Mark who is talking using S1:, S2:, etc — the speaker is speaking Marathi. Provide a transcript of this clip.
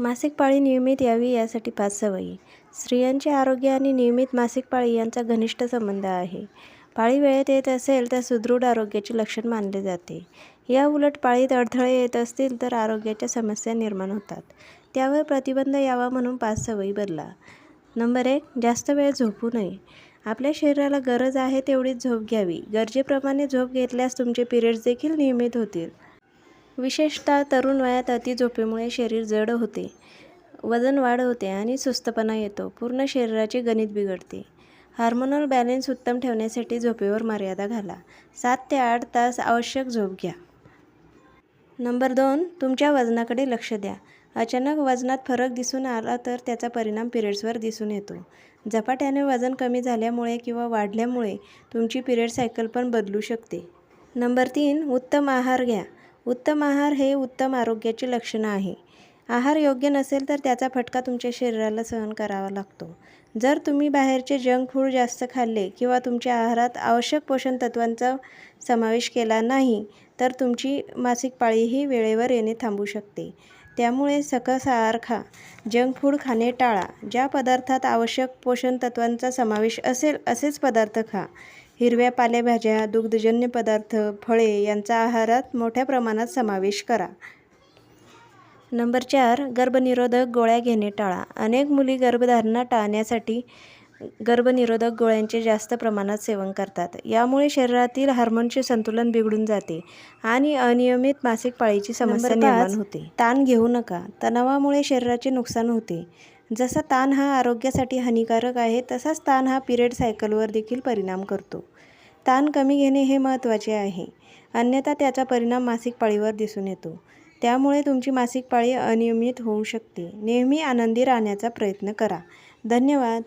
S1: मासिक पाळी नियमित यावी यासाठी पाच सवयी. स्त्रियांचे आरोग्य आणि नियमित मासिक पाळी यांचा घनिष्ठ संबंध आहे. पाळी वेळेत येत असेल तर सुदृढ आरोग्याचे लक्षण मानले जाते. या उलट पाळीत अडथळे येत असतील तर आरोग्याच्या समस्या निर्माण होतात. त्यावर प्रतिबंध यावा म्हणून पाच सवयी बदला. नंबर एक जास्त वेळ झोपू नये. आपल्या शरीराला गरज आहे तेवढीच झोप घ्यावी. गरजेप्रमाणे झोप घेतल्यास तुमचे पिरियड्स देखील नियमित होतील. विशेषतः तरुण वयात अति झोपेमुळे शरीर जड होते. वजन वाढ होते आणि सुस्तपणा येतो. पूर्ण शरीराचे गणित बिघडते. हार्मोनल बॅलेन्स उत्तम ठेवण्यासाठी झोपेवर मर्यादा घाला. सात ते आठ तास आवश्यक झोप घ्या. नंबर दोन तुमच्या वजनाकडे लक्ष द्या. अचानक वजनात फरक दिसून आला तर त्याचा परिणाम पिरियड्सवर दिसून येतो. झपाट्याने वजन कमी झाल्यामुळे किंवा वाढल्यामुळे तुमची पिरियड सायकल पण बदलू शकते. नंबर तीन उत्तम आहार घ्या. उत्तम आहार हे उत्तम आरोग्याचे लक्षण आहे. आहार योग्य नसेल तर त्याचा फटका तुमच्या शरीराला सहन करावा लागतो. जर तुम्ही बाहेरचे जंक फूड जास्त खाल्ले किंवा तुमच्या आहारात आवश्यक पोषण तत्वांचा समावेश केला नाही तर तुमची मासिक पाळीही वेळेवर येणे थांबू शकते. त्यामुळे सकस आहार खा. जंक फूड खाणे टाळा. ज्या पदार्थात आवश्यक पोषण तत्वांचा समावेश असेल असेच पदार्थ खा. हिरव्या पालेभाज्या दुग्धजन्य पदार्थ फळे यांचा आहारात मोठ्या प्रमाणात समावेश करा. नंबर चार गर्भनिरोधक गोळ्या घेणे टाळा. अनेक मुली गर्भधारणा टाळण्यासाठी गर्भनिरोधक गोळ्यांचे जास्त प्रमाणात सेवन करतात. यामुळे शरीरातील हार्मोनचे संतुलन बिघडून जाते आणि अनियमित मासिक पाळीची समस्या निर्माण होते. ताण घेऊ नका. तणावामुळे शरीराचे नुकसान होते. जसा ताण हा आरोग्यासाठी हानिकारक आहे तसाच ताण हा पिरियड सायकलवर देखील परिणाम करतो. ताण कमी घेणे हे महत्त्वाचे आहे. अन्यथा त्याचा परिणाम मासिक पाळीवर दिसून येतो. त्यामुळे तुमची मासिक पाळी अनियमित होऊ शकते. नेहमी आनंदी राहण्याचा प्रयत्न करा. धन्यवाद.